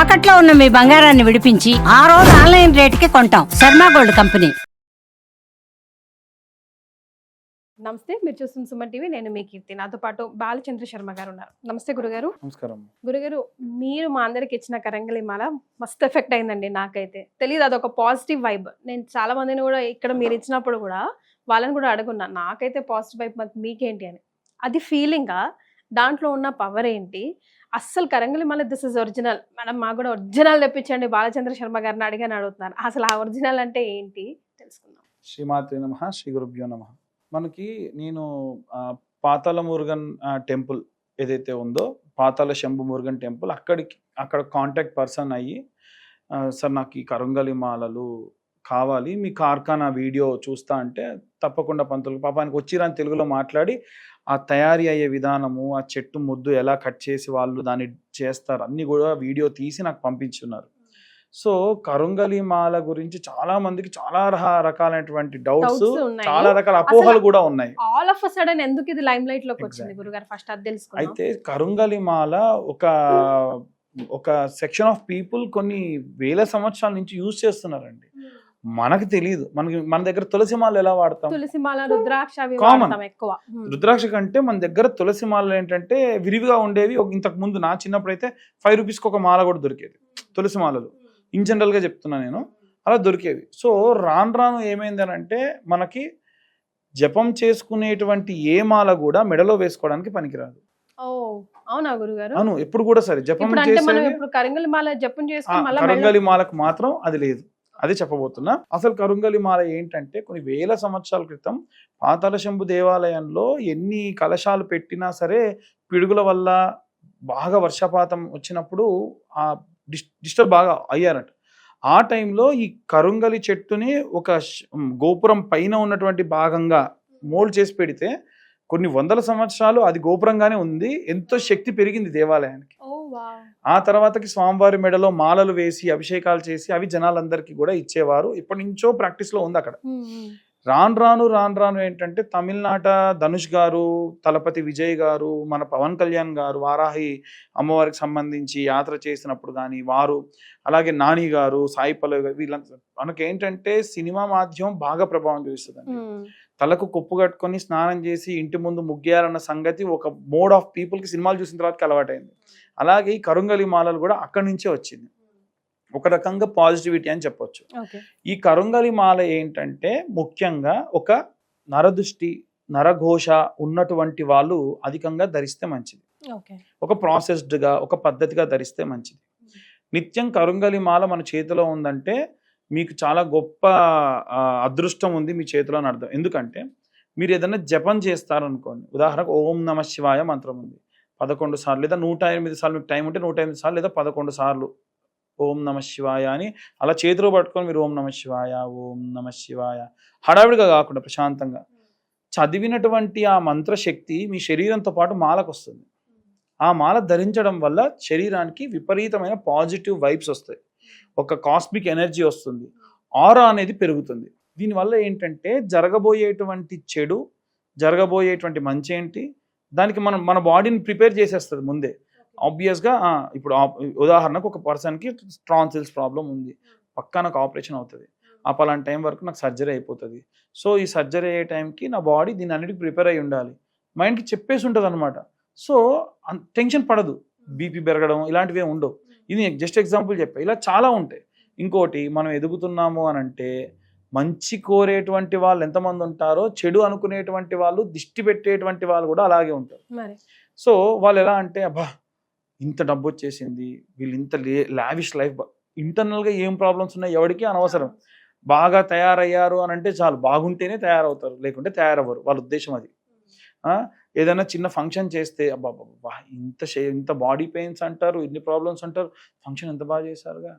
తాకట్లో ఉన్న మీ బంగారాన్ని విడిపించి ఆ రోజు ఆన్లైన్ రేటుకి కొంటాం. Sharma gold company. నమస్తే మీరు చూస్తున్న సుమన్ టీవీ. నేను మీ కీర్తి. నాతో పాటు బాలచంద్ర శర్మ గారు ఉన్నారు. నమస్తే గురుగారు. నమస్కారం. గురుగారు మీరు మా అందరికి ఇచ్చిన కరంగలి మాల మస్తు ఎఫెక్ట్ అయిందండి నాకైతే. తెలియదు అదొక పాజిటివ్ వైబ్ నేను చాలా మందిని కూడా ఇక్కడ మీరు ఇచ్చినప్పుడు కూడా వాళ్ళని కూడా అడుగున్నా నాకైతే పాజిటివ్ వైబ్ మరి మీకేంటి? అని. అది ఫీలింగా దాంట్లో ఉన్న పవర్ ఏంటి? అస్సలు కరంగలి మాల దిస్ ఇస్ ఒరిజినల్. మేడం మాకు కూడా ఒరిజినల్ తెప్పించండి. బాలచంద్ర శర్మ గారిని అడిగాని అడుగుతున్నాను. అసలు ఆ ఒరిజినల్ అంటే ఏంటి? తెలుసుకుందాం. శ్రీమాత్రి నమ శ్రీ గురుభ్యో నమ. మనకి నేను పాతాల మురుగన్ టెంపుల్ ఏదైతే ఉందో పాతాళ శంభు మురుగన్ టెంపుల్ అక్కడికి అక్కడ కాంటాక్ట్ పర్సన్ అయ్యి సార్ నాకు ఈ కరంగలి మాలలు కావాలి. మీ కార్ఖానా వీడియో చూస్తా అంటే తప్పకుండా పంతులు పాపానికి వచ్చిరాని తెలుగులో మాట్లాడి ఆ తయారీ అయ్యే విధానము ఆ చెట్టు ముద్దు ఎలా కట్ చేసి వాళ్ళు దాన్ని చేస్తారు అన్ని కూడా వీడియో తీసి నాకు పంపించున్నారు. సో కరుంగలి మాల గురించి చాలా మందికి చాలా రకాలైనటువంటి డౌట్స్. చాలా రకాల అపోహలు కూడా ఉన్నాయి. ఆల్ ఆఫ్ సడన్ ఎందుకు ఇది లైమ్ లైట్లోకి వచ్చింది. గురుగారు ఫస్ట్ అది తెలుసుకున్నాం అయితే కరుంగలి మాల ఒక ఒక సెక్షన్ ఆఫ్ పీపుల్ కొన్ని వేల సంవత్సరాల నుంచి యూజ్ చేస్తున్నారండి. మనకు తెలియదు మనకి మన దగ్గర తులసి మాల ఎలా వాడతాం? రుద్రాక్ష. వాడతాం ఎక్కువ. రుద్రాక్ష కంటే మన దగ్గర తులసి మాలలు ఏంటంటే విరివిగా ఉండేవి. ఇంతకు ముందు నా చిన్నప్పుడు అయితే ఫైవ్ రూపీస్కి ఒక మాల కూడా దొరికేది. తులసి మాలలు. ఇన్ జనరల్గా చెప్తున్నా నేను. అలా దొరికేవి. సో రాను రాను ఏమైంది అని అంటే మనకి జపం చేసుకునేటువంటి ఏ మాల కూడా మెడలో వేసుకోవడానికి పనికిరాదు. అవునా గురుగారు? అవును ఎప్పుడు కూడా సరే. జపం ఇప్పుడు కరింగలి మాల జపం చేసుకుని మళ్ళీ కరుంగలి మాలకు మాత్రం అది లేదు. అది చెప్పబోతున్నా. అసలు కరుంగలి మాల ఏంటంటే కొన్ని వేల సంవత్సరాల క్రితం పాతాల శంభు దేవాలయంలో ఎన్ని కలశాలు పెట్టినా సరే పిడుగుల వల్ల బాగా వర్షపాతం వచ్చినప్పుడు ఆ డిస్ డిస్టర్బ్ బాగా అయ్యారట. ఆ టైంలో ఈ కరుంగలి చెట్టుని ఒక గోపురం పైన ఉన్నటువంటి భాగంగా మోల్డ్ చేసి పెడితే కొన్ని వందల సంవత్సరాలు అది గోపురంగానే ఉంది. ఎంతో శక్తి పెరిగింది దేవాలయానికి. ఆ తర్వాతకి స్వామివారి మెడలో మాలలు వేసి అభిషేకాలు చేసి అవి జనాలందరికీ కూడా ఇచ్చేవారు. ఇప్పటి నుంచో ప్రాక్టీస్లో ఉంది అక్కడ. రాను రాను రాను రాను ఏంటంటే తమిళనాట ధనుష్ గారు తలపతి విజయ్ గారు మన పవన్ కళ్యాణ్ గారు వారాహి అమ్మవారికి సంబంధించి యాత్ర చేసినప్పుడు కానీ వారు అలాగే నాని గారు సాయి పల్లవి గారు వీళ్ళంతా మనకి ఏంటంటే సినిమా మాధ్యమం బాగా ప్రభావం చూపిస్తుంది తలకు కొప్పు కట్టుకొని స్నానం చేసి ఇంటి ముందు ముగ్గేయాలన్న సంగతి ఒక మోడ్ ఆఫ్ పీపుల్కి సినిమాలు చూసిన తర్వాత అలవాటైంది. అలాగే ఈ కరుంగలి మాలలు కూడా అక్కడి నుంచే వచ్చింది. ఒక రకంగా పాజిటివిటీ అని చెప్పొచ్చు. ఈ కరుంగలి మాల ఏంటంటే ముఖ్యంగా ఒక నరదృష్టి నరఘోష ఉన్నటువంటి వాళ్ళు అధికంగా ధరిస్తే మంచిది. ఒక ప్రాసెస్డ్గా ఒక పద్ధతిగా ధరిస్తే మంచిది. నిత్యం కరుంగలి మాల మన చేతిలో ఉందంటే మీకు చాలా గొప్ప అదృష్టం ఉంది మీ చేతిలో అని అర్థం. ఎందుకంటే మీరు ఏదైనా జపం చేస్తారనుకోండి ఉదాహరణకు ఓం నమ శివాయ మంత్రం ఉంది. పదకొండు సార్లు లేదా నూట ఎనిమిది సార్లు మీకు టైం ఉంటే నూట ఎనిమిది సార్లు లేదా పదకొండు సార్లు. ఓం నమ శివాయ అని అలా చేతిలో పట్టుకొని మీరు ఓం నమ శివాయ ఓం నమ శివాయ. హడావిడిగా కాకుండా ప్రశాంతంగా. చదివినటువంటి ఆ మంత్రశక్తి మీ శరీరంతో పాటు మాలకు వస్తుంది. ఆ మాల ధరించడం వల్ల శరీరానికి విపరీతమైన పాజిటివ్ వైబ్స్ వస్తాయి. ఒక కాస్మిక్ ఎనర్జీ వస్తుంది. ఆరా అనేది పెరుగుతుంది. దీనివల్ల ఏంటంటే జరగబోయేటువంటి చెడు జరగబోయేటువంటి మంచి ఏంటి దానికి మనం మన బాడీని ప్రిపేర్ చేసేస్తుంది ముందే. ఆబ్వియస్గా ఇప్పుడు ఉదాహరణకు ఒక పర్సన్కి ట్రాన్సిల్స్ ప్రాబ్లం ఉంది. పక్కా నాకు ఆపరేషన్ అవుతుంది. ఆ పలానా టైం వరకు నాకు సర్జరీ అయిపోతుంది. సో ఈ సర్జరీ అయ్యే టైంకి నా బాడీ దీని అన్నిటికి ప్రిపేర్ అయి ఉండాలి. మైండ్కి చెప్పేసి ఉంటుంది అనమాట సో టెన్షన్ పడదు. బీపీ పెరగడం ఇలాంటివి ఉండవు. ఇది జస్ట్ ఎగ్జాంపుల్ చెప్పా. ఇలా చాలా ఉంటాయి. ఇంకోటి మనం ఎదుగుతున్నాము అని అంటే మంచి కోరేటువంటి వాళ్ళు ఎంతమంది ఉంటారో చెడు అనుకునేటువంటి వాళ్ళు దిష్టి పెట్టేటువంటి వాళ్ళు కూడా అలాగే ఉంటారు. సో వాళ్ళు ఎలా అంటే అబ్బా ఇంత డబ్బు వచ్చేసింది వీళ్ళు ఇంత లావిష్ లైఫ్ ఇంటర్నల్గా ఏం ప్రాబ్లమ్స్ ఉన్నాయి ఎవరికి అనవసరం. బాగా తయారయ్యారు అని అంటే చాలు బాగుంటేనే తయారవుతారు లేకుంటే తయారవ్వరు వాళ్ళ ఉద్దేశం అది. ఏదైనా చిన్న ఫంక్షన్ చేస్తే అబ్బా ఇంత షే ఇంత బాడీ పెయిన్స్ అంటారు ఇన్ని ప్రాబ్లమ్స్ అంటారు ఫంక్షన్ ఎంత బాగా చేశారుగా?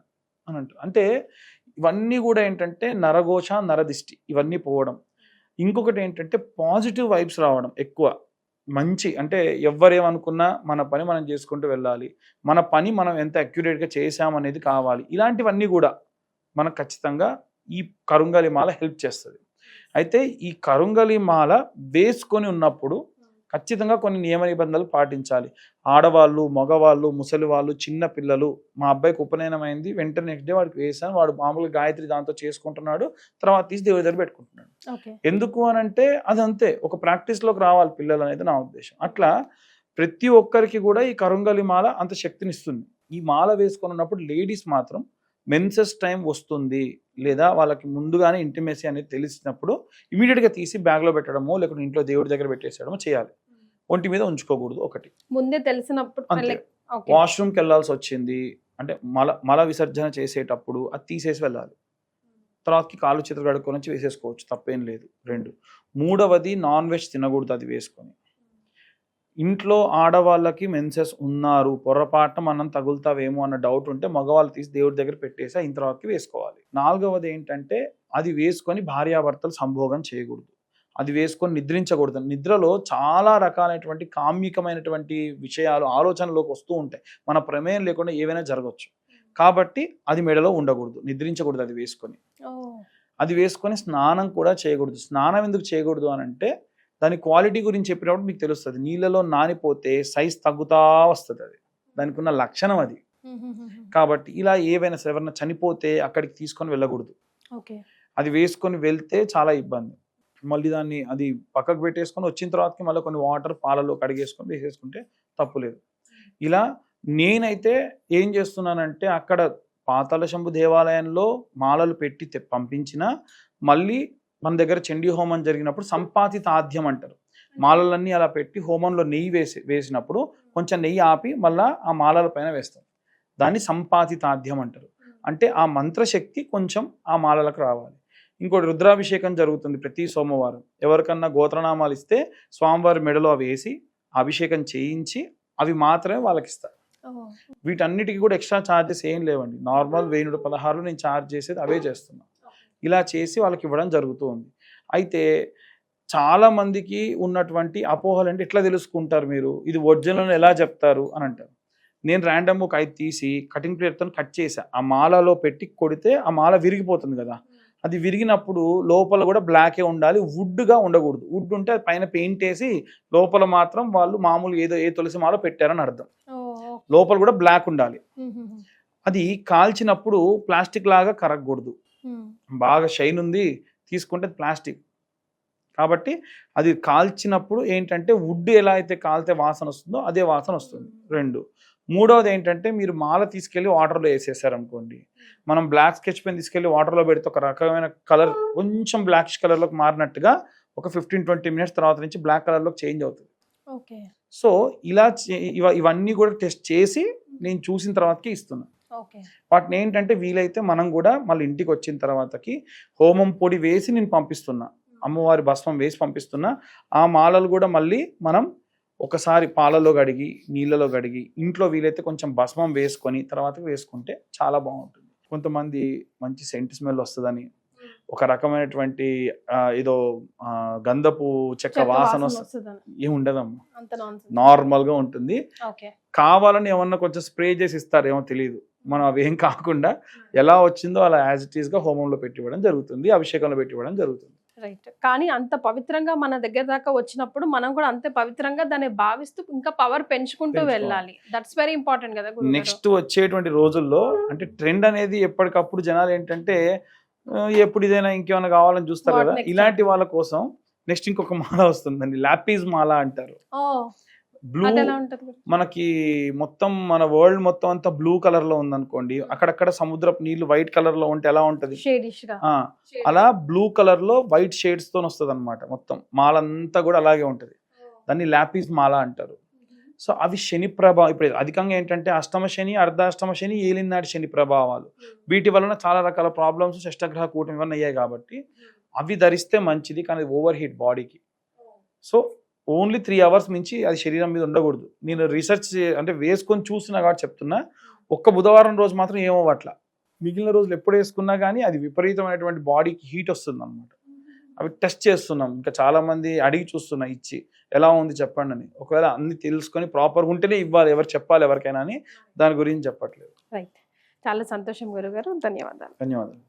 అని అంటారు. అంటే ఇవన్నీ కూడా ఏంటంటే నరఘోష నరదిష్టి ఇవన్నీ పోవడం. ఇంకొకటి ఏంటంటే పాజిటివ్ వైబ్స్ రావడం ఎక్కువ. మంచి అంటే ఎవరేమనుకున్నా మన పని మనం చేసుకుంటూ వెళ్ళాలి. మన పని మనం ఎంత అక్యురేట్గా చేసామనేది కావాలి. ఇలాంటివన్నీ కూడా మనకు ఖచ్చితంగా ఈ కరుంగలి మాల హెల్ప్ చేస్తుంది. అయితే ఈ కరుంగలి మాల వేసుకొని ఉన్నప్పుడు ఖచ్చితంగా కొన్ని నియమ నిబంధనలు పాటించాలి. ఆడవాళ్ళు మగవాళ్ళు ముసలి వాళ్ళు చిన్న పిల్లలు. మా అబ్బాయికి ఉపనయనం అయింది వెంటనే నెక్స్ట్ డే వాడికి వేసాను వాడు మామూలుగా గాయత్రి దాంతో చేసుకుంటున్నాడు తర్వాత తీసి దేవుడి దగ్గర పెట్టుకుంటున్నాడు. ఎందుకు అని అంటే అది అంతే ఒక ప్రాక్టీస్లోకి రావాలి పిల్లలు అనేది నా ఉద్దేశం. అట్లా ప్రతి ఒక్కరికి కూడా ఈ కరుంగలి మాల అంత శక్తిని ఇస్తుంది ఈ మాల వేసుకొని ఉన్నప్పుడు లేడీస్ మాత్రం మెన్సెస్ టైం వస్తుంది లేదా వాళ్ళకి ముందుగానే ఇంటిమేసీ అనేది తెలిసినప్పుడు ఇమీడియట్గా తీసి బ్యాగ్లో పెట్టడమో లేకుంటే ఇంట్లో దేవుడి దగ్గర పెట్టేసేయడమో చేయాలి. ఒంటి మీద ఉంచుకోకూడదు ఒకటి. ముందే తెలిసినప్పుడు. వాష్రూమ్కి వెళ్ళాల్సి వచ్చింది. అంటే మల మల విసర్జన చేసేటప్పుడు అది తీసేసి వెళ్ళాలి. తర్వాతకి కాళ్ళు చేతులు కడుక్కొని వచ్చి వేసేసుకోవచ్చు. తప్పేం లేదు. రెండు. మూడవది నాన్ వెజ్ తినకూడదు అది వేసుకొని. ఇంట్లో ఆడవాళ్ళకి మెన్సెస్ ఉన్నారు పొరపాటున మనం తగులుతావేమో అన్న డౌట్ ఉంటే మగవాళ్ళు తీసి దేవుడి దగ్గర పెట్టేసి అయిన తర్వాతకి వేసుకోవాలి. నాలుగవది ఏంటంటే అది వేసుకొని భార్యాభర్తలు సంభోగం చేయకూడదు. అది వేసుకొని నిద్రించకూడదు. నిద్రలో చాలా రకాలైనటువంటి కామ్యకమైనటువంటి విషయాలు ఆలోచనలోకి వస్తూ ఉంటాయి. మన ప్రమేయం లేకుండా ఏవైనా జరగవచ్చు కాబట్టి అది మెడలో ఉండకూడదు. నిద్రించకూడదు అది వేసుకొని. అది వేసుకొని స్నానం కూడా చేయకూడదు. స్నానం ఎందుకు చేయకూడదు అని అంటే దాని క్వాలిటీ గురించి చెప్పినప్పుడు మీకు తెలుస్తుంది. నీళ్ళలో నానిపోతే సైజ్ తగ్గుతా వస్తుంది అది. దానికి ఉన్న లక్షణం అది. కాబట్టి ఇలా ఏవైనా సరే ఎవరైనా చనిపోతే అక్కడికి తీసుకొని వెళ్ళకూడదు. ఓకే. అది వేసుకొని వెళ్తే చాలా ఇబ్బంది. మళ్ళీ దాన్ని అది పక్కకు పెట్టేసుకొని వచ్చిన తర్వాతకి మళ్ళీ కొన్ని వాటర్ పాలలో కడిగేసుకొని వేసేసుకుంటే తప్పులేదు ఇలా నేనైతే ఏం చేస్తున్నానంటే అక్కడ పాతాళ శంభు దేవాలయంలో మాలలు పెట్టి పంపించిన మళ్ళీ మన దగ్గర చండీ హోమం జరిగినప్పుడు సంపాతి తాధ్యం అంటారు. మాలలన్నీ అలా పెట్టి హోమంలో నెయ్యి వేసి వేసినప్పుడు కొంచెం నెయ్యి ఆపి మళ్ళా ఆ మాలల పైన వేస్తాం దాన్ని సంపాతి తాధ్యం అంటారు. అంటే ఆ మంత్రశక్తి కొంచెం ఆ మాలలకు రావాలి. ఇంకోటి రుద్రాభిషేకం జరుగుతుంది ప్రతి సోమవారం. ఎవరికన్నా గోత్రనామాలు ఇస్తే స్వామివారి మెడలో అవి వేసి అభిషేకం చేయించి అవి మాత్రమే వాళ్ళకి ఇస్తారు వీటన్నిటికీ కూడా ఎక్స్ట్రా ఛార్జెస్ ఏం లేవండి. నార్మల్ వెయ్యి నూట పదహారులు నేను ఛార్జ్ చేసేది అవే చేస్తున్నా ఇలా చేసి వాళ్ళకి ఇవ్వడం జరుగుతూ ఉంది అయితే చాలా మందికి ఉన్నటువంటి అపోహలు అంటే ఎట్లా తెలుసుకుంటారు మీరు ఇది ఒరిజినల్ ఎలా చెప్తారు అని అంటారు. నేను ర్యాండమ్ ఒక ఐదు తీసి కటింగ్ ప్లేట్తో కట్ చేసా ఆ మాలలో పెట్టి కొడితే ఆ మాల విరిగిపోతుంది కదా. అది విరిగినప్పుడు లోపల కూడా బ్లాకే ఉండాలి వుడ్గా ఉండకూడదు. వుడ్ ఉంటే అది పైన పెయింట్ వేసి లోపల మాత్రం వాళ్ళు మామూలు ఏదో ఏ తులసి మాల పెట్టారని అర్థం. లోపల కూడా బ్లాక్ ఉండాలి. అది కాల్చినప్పుడు ప్లాస్టిక్ లాగా కరగకూడదు. బాగా షైన్ ఉంది తీసుకుంటే ప్లాస్టిక్. కాబట్టి అది కాల్చినప్పుడు ఏంటంటే వుడ్ ఎలా అయితే కాలితే వాసన వస్తుందో అదే వాసన వస్తుంది రెండు. మూడవది ఏంటంటే మీరు మాల తీసుకెళ్ళి వాటర్లో వేసేసారు అనుకోండి మనం బ్లాక్ స్కెచ్ పెన్ తీసుకెళ్ళి వాటర్లో పెడితే ఒక రకమైన కలర్ కొంచెం బ్లాకిష్ కలర్లోకి మారినట్టుగా ఒక ఫిఫ్టీన్ ట్వంటీ మినిట్స్ తర్వాత నుంచి బ్లాక్ కలర్లోకి చేంజ్ అవుతుంది. ఓకే. సో ఇలా చే- ఇవ- ఇవన్నీ కూడా టెస్ట్ చేసి నేను చూసిన తర్వాతకి ఇస్తున్నాను వాటిని ఏంటంటే వీలైతే మనం కూడా మళ్ళీ ఇంటికి వచ్చిన తర్వాతకి హోమం పొడి వేసి నేను పంపిస్తున్నా. అమ్మవారి భస్మం వేసి పంపిస్తున్నా. ఆ మాలలు కూడా మళ్ళీ మనం ఒకసారి పాలలో కడిగి నీళ్ళలో కడిగి ఇంట్లో వీలైతే కొంచెం భస్మం వేసుకొని తర్వాత వేసుకుంటే చాలా బాగుంటుంది. కొంతమంది మంచి సెంట్ స్మెల్ వస్తుందని ఒక రకమైనటువంటి ఏదో గంధపు చెక్క వాసన వాసన వస్తుంది. వస్తుందని. ఏం ఉండదమ్మా. అంత nonsense. నార్మల్గా ఉంటుంది కావాలని ఏమన్నా కొంచెం స్ప్రే చేసి ఇస్తారేమో తెలియదు మనం అవేం కాకుండా ఎలా వచ్చిందో అలా యాజ్ ఇట్ ఈస్గా హోమంలో పెట్టివ్వడం జరుగుతుంది అభిషేకంలో పెట్టివ్వడం జరుగుతుంది రైట్ కానీ అంత పవిత్రంగా మన దగ్గర దాకా వచ్చినప్పుడు మనం కూడా అంతే పవిత్రంగా దాన్ని భావిస్తూ ఇంకా పవర్ పెంచుకుంటూ. వెళ్ళాలి దట్స్ వెరీ ఇంపార్టెంట్ కదా. నెక్స్ట్ వచ్చేటువంటి రోజుల్లో అంటే ట్రెండ్ అనేది ఎప్పటికప్పుడు జనాలు ఏంటంటే ఎప్పుడు ఇదైనా ఇంకేమైనా కావాలని చూస్తారు కదా? ఇలాంటి వాళ్ళ కోసం నెక్స్ట్ ఇంకొక మాల వస్తుందండి లాపీస్ మాల అంటారు ఓ బ్లూ? మనకి మొత్తం మన వరల్డ్ మొత్తం అంతా బ్లూ కలర్లో ఉందనుకోండి అక్కడక్కడ సముద్రపు నీళ్ళు వైట్ కలర్లో ఉంటే ఎలా ఉంటది? అలా బ్లూ కలర్లో వైట్ షేడ్స్తో వస్తుంది అనమాట మొత్తం. మాల అంతా కూడా అలాగే ఉంటది. దాన్ని లాపీస్ మాల అంటారు. సో అవి శని ప్రభావం ఇప్పుడు అధికంగా ఏంటంటే అష్టమ శని అర్ధాష్టమ శని ఏలినాటి శని ప్రభావాలు. వీటి వలన చాలా రకాల ప్రాబ్లమ్స్ షష్టగ్రహ కూటమి ఇవన్నీ అయ్యాయి కాబట్టి అవి ధరిస్తే మంచిది కానీ ఓవర్ హీట్ బాడీకి సో ఓన్లీ త్రీ అవర్స్ మించి అది శరీరం మీద ఉండకూడదు. నేను రీసెర్చ్ అంటే వేసుకొని చూస్తున్నా కాబట్టి చెప్తున్నా. ఒక్క బుధవారం రోజు మాత్రం ఏమవ్వట్ల మిగిలిన రోజులు ఎప్పుడు వేసుకున్నా కానీ అది విపరీతమైనటువంటి బాడీకి హీట్ వస్తుంది అనమాట అవి టెస్ట్ చేస్తున్నాం. ఇంకా చాలా మంది అడిగి చూస్తున్నా ఇచ్చి ఎలా ఉంది చెప్పండి అని. ఒకవేళ అన్ని తెలుసుకొని ప్రాపర్గా ఉంటేనే ఇవ్వాలి. ఎవరు చెప్పాలి ఎవరికైనా అని. దాని గురించి చెప్పట్లేదు. రైట్. చాలా సంతోషం గురుగారు. ధన్యవాదాలు. ధన్యవాదాలు.